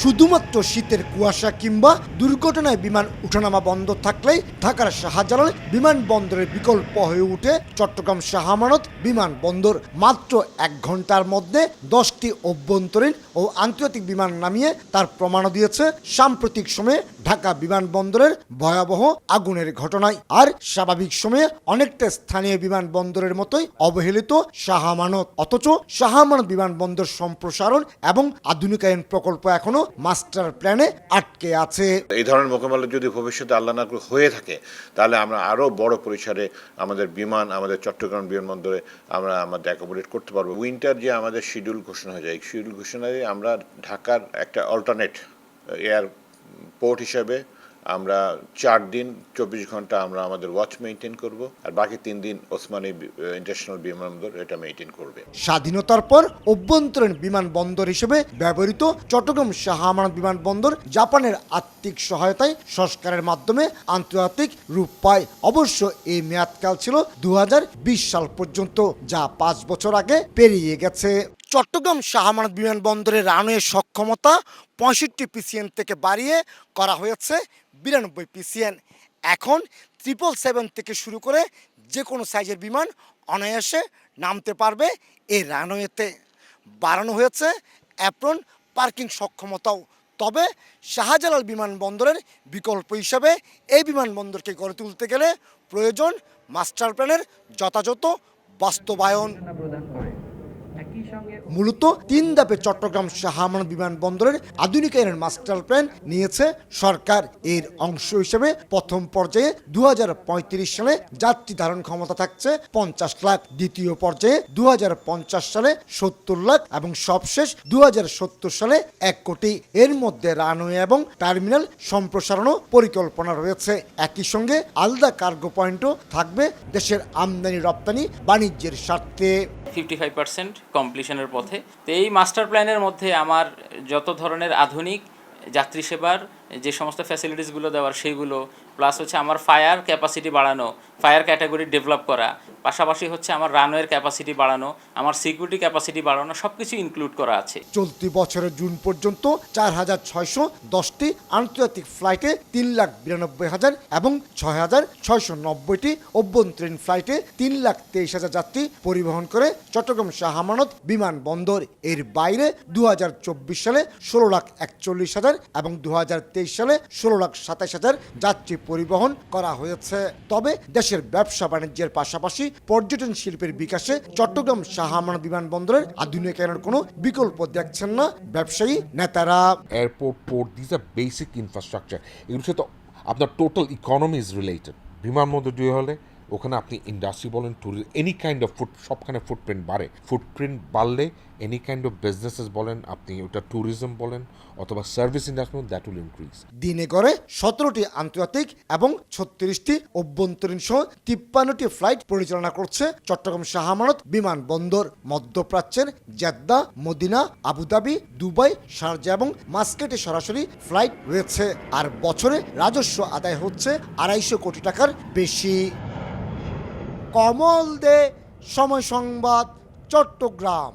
শুধুমাত্র শীতের কুয়াশা কিংবা দুর্ঘটনায় বিমান উঠানামা বন্ধ থাকলেই ঢাকার শাহজালাল বিমানবন্দরের বিকল্প হয়ে উঠে চট্টগ্রাম শাহ আমানত বিমানবন্দর মাত্র এক ঘণ্টার মধ্যে দশটি অভ্যন্তরীণ ও আন্তর্জাতিক বিমান নামিয়ে তার প্রমাণও দিয়েছে সাম্প্রতিক সময়ে ঢাকা বিমানবন্দরের ভয়াবহ আগুনের ঘটনায়। আর স্বাভাবিক সময়ে অনেকটা স্থানীয় বিমানবন্দরের মতোই অবহেলিত শাহ আমানত। অথচ শাহ আমানত বিমানবন্দর সম্প্রসারণ এবং আধুনিকায়ন প্রকল্প এখনও মাস্টার প্ল্যানে আটকে আছে। এই ধরনের মোকাবেলা যদি ভবিষ্যতে আল্লাহ না হয়ে থাকে, তাহলে আমরা আরও বড় পরিসরে আমাদের বিমান, আমাদের চট্টগ্রাম বিমানবন্দরে আমরা আমাদের অ্যাকোমোডেট করতে পারব। উইন্টার যে আমাদের শিডিউল ঘোষণা হয়ে যায় শিডিউল ঘোষণায় আমরা ঢাকার একটা অল্টারনেট এয়ার পোর্ট হিসাবে আমরা চার দিন, চব্বিশ ঘণ্টা আমরা আমাদের ওয়াচ মেনটেন করব, আর বাকি তিন দিন ওসমানী ইন্টারন্যাশনাল বিমানবন্দর এটা মেনটেন করবে। স্বাধীনতার পর অভ্যন্তরীণ বিমানবন্দর হিসেবে ব্যবহৃত চট্টগ্রাম শাহ আমানত বিমানবন্দর জাপানের আর্থিক সহায়তায় সংস্কারের মাধ্যমে আন্তর্জাতিক রূপ পায়। অবশ্য এই মেয়াদকাল ছিল দু হাজার বিশ সাল পর্যন্ত, যা পাঁচ বছর আগে পেরিয়ে গেছে। চট্টগ্রাম শাহ আমানত বিমানবন্দরের রানওয়ে সক্ষমতা পঁয়ষট্টি পিসিএন থেকে বাড়িয়ে করা হয়েছে বিরানব্বই পিসিএন। এখন ট্রিপল সেভেন থেকে শুরু করে যে কোনো সাইজের বিমান অনায়াসে নামতে পারবে এই রানওয়েতে। বাড়ানো হয়েছে অ্যাপ্রন পার্কিং সক্ষমতাও। তবে শাহজালাল বিমানবন্দরের বিকল্প হিসাবে এই বিমানবন্দরকে গড়ে তুলতে গেলে প্রয়োজন মাস্টার প্ল্যানের যথাযথ বাস্তবায়ন প্রদান করে একই সঙ্গে মূলত তিন ধাপে চট্টগ্রাম শাহ আমানত বিমানবন্দরের আধুনিকায়নের মাস্টার প্ল্যান নিয়েছে সরকার। এর অংশ হিসেবে প্রথম পর্যায়ে দুহাজার পঁয়ত্রিশ সালে যাত্রী ধারণ ক্ষমতা থাকছে পঞ্চাশ লাখ দ্বিতীয় পর্যায়ে দুহাজার পঞ্চাশ সালে সত্তর লাখ এবং সবশেষ দুহাজার সত্তর সালে এক কোটি। এর মধ্যে রানওয়ে এবং টার্মিনাল সম্প্রসারণও পরিকল্পনা রয়েছে। একই সঙ্গে আলাদা কার্গো পয়েন্টও থাকবে দেশের আমদানি রপ্তানি বাণিজ্যের স্বার্থে। ফিফটি ফাইভ পার্সেন্ট কমপ্লিশনের পথে। তো এই মাস্টার প্ল্যানের মধ্যে আমার যত ধরনের আধুনিক যাত্রী সেবার যে সমস্ত ফ্যাসিলিটিসগুলো দেওয়ার সেইগুলো প্লাস হচ্ছে আমার ফায়ার ক্যাপাসিটি বাড়ানো ফায়ার ক্যাটাগরি ডেভেলপ করা, পাশাপাশি হচ্ছে আমার রানওয়ের ক্যাপাসিটি বাড়ানো, আমার সিকিউরিটি ক্যাপাসিটি বাড়ানো সব কিছু ইনক্লুড করা আছে। চলতি বছরের জুন পর্যন্ত চার হাজার ছয়শো দশটি আন্তর্জাতিক ফ্লাইটে তিন লাখ বিরানব্বই হাজার এবং ছয় হাজার ছয়শো নব্বইটি অভ্যন্তরীণ ফ্লাইটে তিন লাখ তেইশ হাজার যাত্রী পরিবহন করে চট্টগ্রাম শাহ আমানত বিমানবন্দর এর বাইরে দু হাজার চব্বিশ সালে ষোলো লাখ একচল্লিশ হাজার এবং দু হাজার সালে ষোলো লাখ সাতাশ হাজার যাত্রী পরিবহন করা হয়েছে। তবে দেশের ব্যবসা বাণিজ্যের পাশাপাশি পর্যটন শিল্পের বিকাশে চট্টগ্রাম শাহামানা বিমানবন্দরের আধুনিকায়নের কোনো বিকল্প দেখছেন না ব্যবসায়ী নেতারা। এয়ারপোর্ট পোর্ট দিস আর বেসিক ইনফ্রাস্ট্রাকচার এগুলোর সাথে আপনার টোটাল ইকোনমি ইজ রিলেটেড বিমানবন্দর দিয়ে হলে ওখানে আপনি ইন্ডাস্ট্রি বলেন tourism any kind of foot সবখানে ফুটপ্রিন্ট বাড়ে। ফুটপ্রিন্ট বাড়লে এনি কাইন্ড অফ বিজনেসেস বলেন, আপনি ওটা ট্যুরিজম বলেন, অথবা service industry that will increase দিনে গড়ে সতেরোটি আন্তর্জাতিক এবং ছত্রিশটি অভ্যন্তরীণ সহ তিপ্পান্নটি ফ্লাইট পরিচালনা করছে চট্টগ্রাম শাহ আমানত বিমানবন্দর। মধ্যপ্রাচ্যের Jeddah, Medina, Abu Dhabi, Dubai, Sharjah এবং মাস্কেটে সরাসরি ফ্লাইট রয়েছে। আর বছরে রাজস্ব আদায় হচ্ছে আড়াইশো কোটি টাকার বেশি। কমল দে সময় সংবাদ চট্টগ্রাম।